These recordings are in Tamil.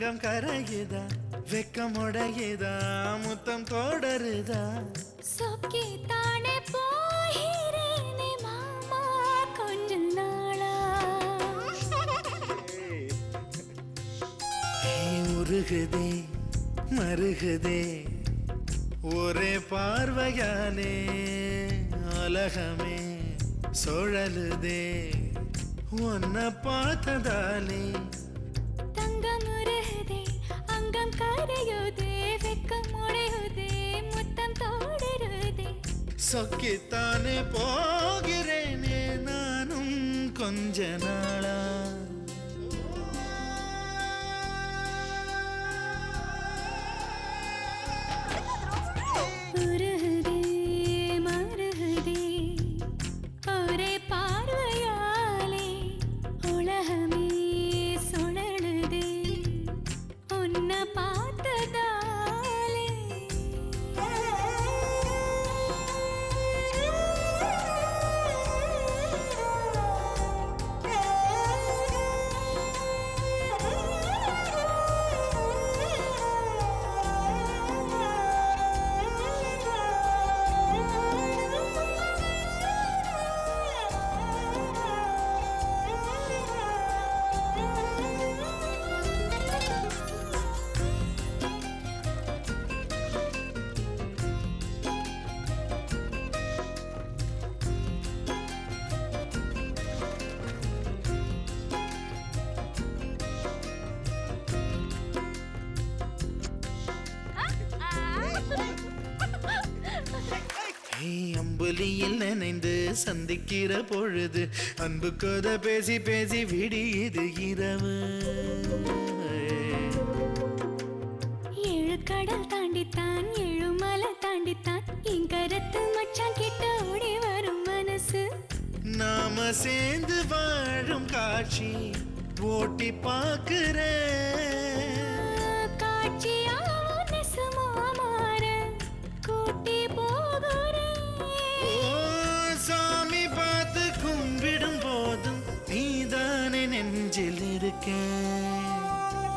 தங்கம் கரையுதா வெக்கம் உடையுதா முத்தம் தொடருதா? சொக்கி தானே போகிறேனே மாமா கொஞ்ச நாளா? உருகுதே மருகுதே ஒரே பார்வையாலே உலகமே சுழலுதே. உன்னை பார்த்ததாலே உருகுதே அங்கம் கரையுதே வெக்கம் உடையுதே முத்தம் தோடுருதே சொக்கித்தானே போகிறேனே நானும் கொஞ்ச நாளா. உருகுதே அம்புலியில் நினைந்து சந்திக்கிற பொழுது அன்பு கதை பேசி பேசி விடியுது இரவு. ஏழு கடல் தாண்டித்தான் ஏழு மலை தாண்டித்தான் என் கருத்து மச்சான் கிட்ட ஓடி வரும் மனசு. நாம சேர்ந்து வாழும் காட்சி ஓட்டி பார்க்கிறேன். நெஞ்சில் இருக்க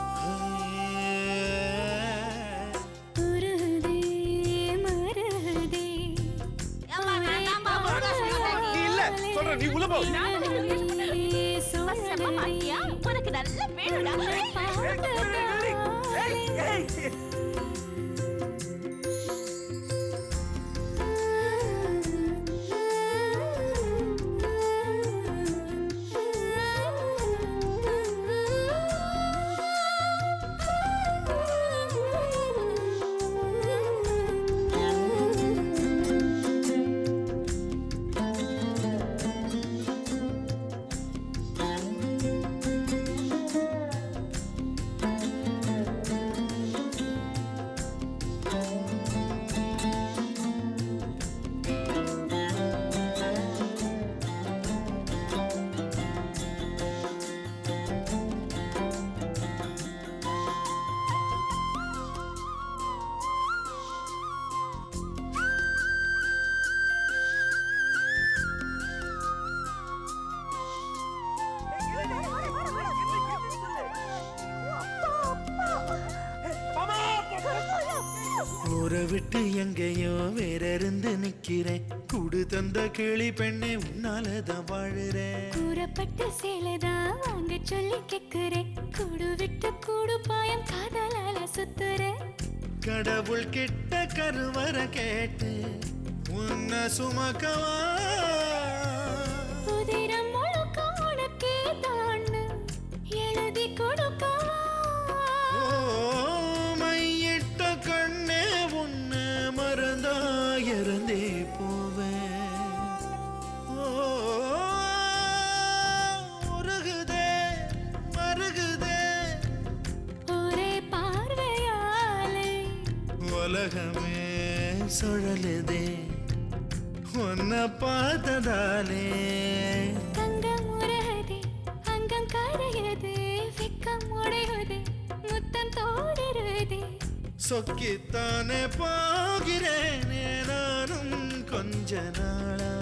உருகுதே மருகுதே. இல்ல, சொல்றேன், நீ உள்ள போ. உனக்கு நல்ல வேணுடா. ஊரை விட்டு எங்கேயோ வேற இருந்து நிக்கிறேன். கூடு தந்த கிளி பெண்ணே உன்னாலதான் வாழுறேன். கூறப்பட்ட சேலைதான் வாங்க சொல்லி கேக்குறேன். கூடு விட்டு கூடு பாயம் காதலால சுத்துறேன். கடவுள் கிட்ட கருவற கேட்டு உன்னை சுமக்கவா உலகமே சுழலுதே. உன்னை பார்த்ததாலே. தங்கம் உருகுதே அங்கம் கரையுதே வெக்கம் உடையுதே முத்தம் தோடுருதே. சொக்கித்தானே போகிறேனே நானும் கொஞ்ச நாளா.